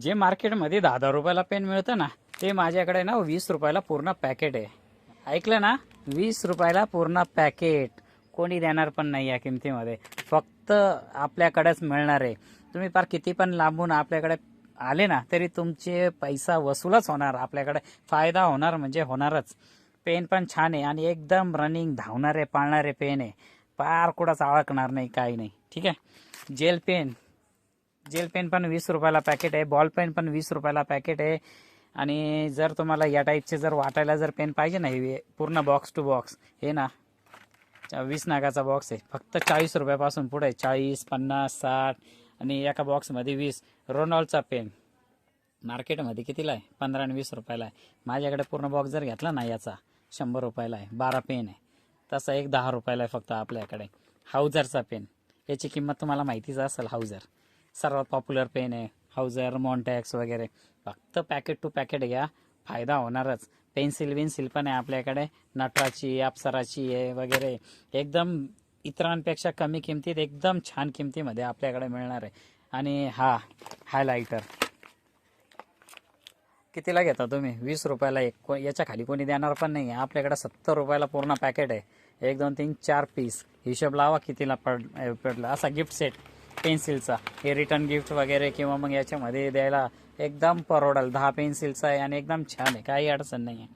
जे मार्केटमध्ये दहा दहा रुपयाला पेन मिळतं ना ते माझ्याकडे ना वीस रुपयाला पूर्ण पॅकेट आहे. ऐकलं ना? वीस रुपयाला पूर्ण पॅकेट. कोणी देणार पण नाही या किमतीमध्ये. फक्त आपल्याकडेच मिळणार आहे. तुम्ही पार किती पण लांबून आपल्याकडे आले ना तरी तुमचे पैसा वसूलच होणार. आपल्याकडे फायदा होणार म्हणजे होणारच. पेन पण छान आहे आणि एकदम रनिंग धावणारे पाळणारे पेन आहे. पार कुठंच अडकणार नाही काही नाही. ठीक आहे? Gel pen. जेल पेन पण वीस रुपयाला पॅकेट आहे बॉल पेन पण वीस रुपयाला पॅकेट आहे. आणि जर तुम्हाला या टाईपचे जर वाटायला जर पेन पाहिजे ना हे पूर्ण बॉक्स टू बॉक्स हे ना. वीस नागाचा बॉक्स आहे. फक्त चाळीस रुपयापासून पुढे चाळीस पन्नास साठ आणि एका बॉक्समध्ये वीस. रोनॉल्डचा पेन मार्केटमध्ये कितीला आहे? पंधरा आणि वीस रुपयाला आहे. माझ्याकडे पूर्ण बॉक्स जर घेतला ना याचा शंभर रुपयाला आहे. बारा पेन आहे. तसा एक दहा रुपयाला आहे फक्त आपल्याकडे. हाऊजरचा पेन याची किंमत तुम्हाला माहितीच असेल हाऊजर सर्वात पॉप्युलर पेन आहे. हाऊझर मॉन्टॅक्स वगैरे. फक्त पॅकेट टू पॅकेट घ्या. फायदा होणारच. पेन्सिल विन्सिल पण आहे आपल्याकडे. नटराची अप्सराची आहे वगैरे. एकदम इतरांपेक्षा कमी किमतीत एकदम छान किमतीमध्ये आपल्याकडे मिळणार आहे. आणि हा हायलायटर कितीला घेता तुम्ही? वीस रुपयाला एक. को याच्या खाली कोणी देणार पण नाही आहे आपल्याकडे सत्तर रुपयाला पूर्ण पॅकेट आहे. एक दोन तीन चार पीस हिशोब लावा कितीला पड पडलं पडला. असा गिफ्ट सेट पेन्सिलचा. हे रिटर्न गिफ्ट वगैरे किंवा मग याच्यामध्ये द्यायला एकदम परवडल. दहा पेन्सिलचा आहे आणि एकदम छान आहे. काही अडचण नाही आहे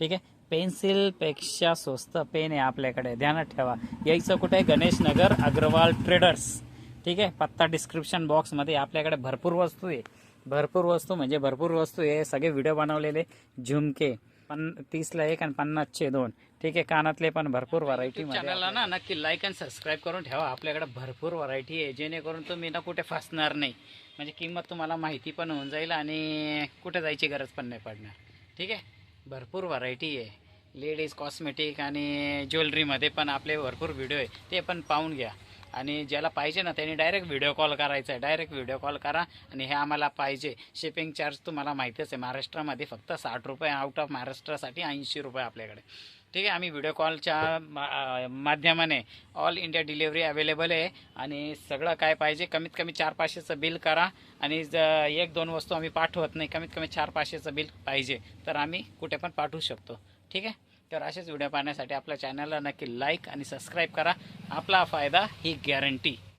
ठीक आहे? पेन्सिलपेक्षा स्वस्त पेन आहे आपल्याकडे. ध्यानात ठेवा. यायचं कुठे? आहे गणेश नगर अग्रवाल ट्रेडर्स ठीक आहे? पत्ता डिस्क्रिप्शन बॉक्समध्ये आपल्याकडे भरपूर वस्तू आहे. भरपूर वस्तू म्हणजे भरपूर वस्तू आहे. सगळे व्हिडिओ बनवलेले. झुमके. पन तीसला एक आणि पन्नासचे दोन. ठीक आहे कानातले पण भरपूर व्हरायटी चॅनलला ना नक्की लाईक आणि सबस्क्राईब करून ठेवा. आपल्याकडे भरपूर व्हरायटी आहे. जेणेकरून तुम्ही ना कुठे फसणार नाही. म्हणजे किंमत तुम्हाला माहिती पण होऊन जाईल आणि कुठे जायची गरज पण नाही पडणार. ठीक आहे? भरपूर व्हरायटी आहे. लेडीज कॉस्मेटिक आणि ज्वेलरीमध्ये पण आपले भरपूर व्हिडिओ आहे. ते पण पाहून घ्या. आणि ज्याला पाहिजे ना त्यांनी डायरेक्ट व्हिडिओ कॉल करायचा आहे. डायरेक्ट व्हिडिओ कॉल करा आणि हे आम्हाला पाहिजे. शिपिंग चार्ज तुम्हाला माहितीच आहे. महाराष्ट्रामध्ये फक्त साठ रुपये आउट ऑफ महाराष्ट्रासाठी ऐंशी रुपये आपल्याकडे. ठीक आहे आम्ही व्हिडिओ कॉलच्या मा- माध्यमाने ऑल इंडिया डिलेवरी अवेलेबल आहे. आणि सगळं काय पाहिजे कमीत कमी चार पाचशेचं बिल करा. आणि ज एक दोन वस्तू आम्ही पाठवत नाही कमीत कमी चार पाचशेचं बिल पाहिजे. तर आम्ही कुठे पण पाठवू शकतो. ठीक आहे? तर असेच व्हिडिओ पाहण्यासाठी आपल्या चॅनलला नक्की लाईक आणि सबस्क्राईब करा. आपला फायदा ही गॅरंटी